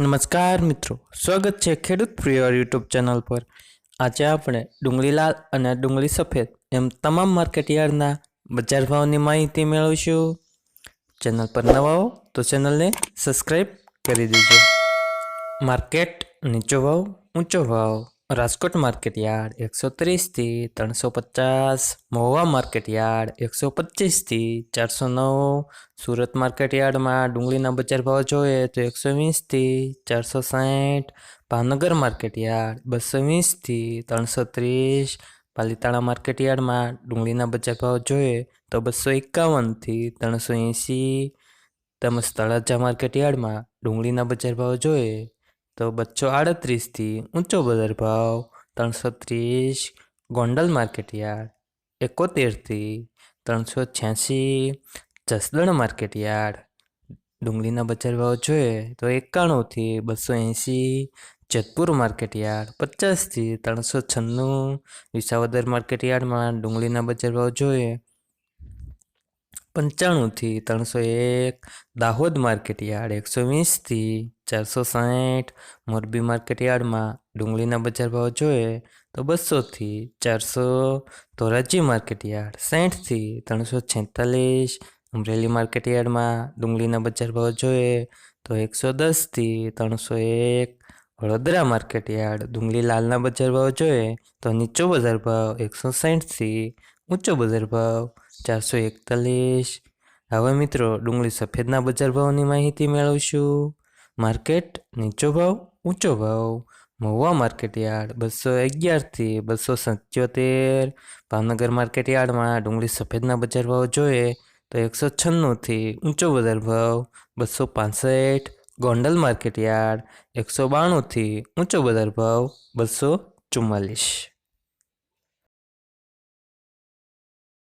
નમસ્કાર મિત્રો, સ્વાગત છે ખેડૂત પ્રિય યુટ્યુબ ચેનલ પર. આજે આપણે ડુંગળી લાલ અને ડુંગળી સફેદ એમ તમામ માર્કેટ યાર્ડના બજાર ભાવની માહિતી મેળવીશું. ચેનલ પર નવા હો તો ચેનલને સબસ્ક્રાઈબ કરી દેજો. માર્કેટ નીચો ભાવ, ઊંચો ભાવ. રાજકોટ માર્કેટ યાર્ડ એકસો ત્રીસથી ત્રણસો પચાસ મહુવા માર્કેટ યાર્ડ એકસો પચીસથી ચારસો નવ, સુરત માર્કેટ યાર્ડમાં ડુંગળીના બજાર ભાવ જોઈએ તો એકસો વીસથી ચારસો સાઠ, ભાવનગર માર્કેટ યાર્ડ બસો વીસથી ત્રણસો ત્રીસ, પાલીતાણા માર્કેટ યાર્ડમાં ડુંગળીના બજાર ભાવ જોઈએ તો બસો એકાવનથી ત્રણસો એંસી, તેમજ તળાજા માર્કેટ યાર્ડમાં ડુંગળીના બજાર ભાવ જોઈએ તો બચ્ચો આડત્રીસથી ઊંચો બજાર ભાવ ત્રણસો ત્રીસ ગોંડલ માર્કેટ યાર્ડ એકોતેરથી ત્રણસો છ્યાસી જસદણ માર્કેટ યાર્ડ ડુંગળીના બજાર ભાવ જોઈએ તો એકાણુંથી બસો એંસી જેતપુર માર્કેટ યાર્ડ પચાસથી ત્રણસો છન્નું વિસાવદર માર્કેટ યાર્ડમાં ડુંગળીના બજાર ભાવ જોઈએ પંચાણુંથી ત્રણસો એક દાહોદ માર્કેટ યાર્ડ એકસો વીસથી ચારસો સાઠ મોરબી માર્કેટ યાર્ડમાં ડુંગળીના બજાર ભાવ જોઈએ તો બસોથી ચારસો ધોરાજી માર્કેટ યાર્ડ સાઠથી ત્રણસો છેતાલીસ. અમરેલી માર્કેટ યાર્ડમાં ડુંગળીના બજાર ભાવ જોઈએ તો એકસો દસથી ત્રણસો એક. વડોદરા માર્કેટ યાર્ડ, ડુંગળી લાલના બજાર ભાવ જોઈએ તો નીચો બજાર ભાવ એકસો સાઠથી ઊંચો બજાર ભાવ ચારસો એકતાલીસ. હવે મિત્રો, ડુંગળી સફેદના બજાર ભાવની માહિતી મેળવશું. માર્કેટ નીચો ભાવ, ઊંચો ભાવ. મહુવા માર્કેટ યાર્ડ બસો અગિયારથી બસો સત્યોતેર. ભાવનગર માર્કેટ યાર્ડમાં ડુંગળી સફેદના બજાર ભાવ જોઈએ તો એકસો છન્નુંથી ઊંચો બજાર ભાવ. બસો પાસઠ, ગોંડલ માર્કેટ યાર્ડ એકસો બાણુંથી ઊંચો બજાર ભાવ. બસો ચુમ્માલીસ.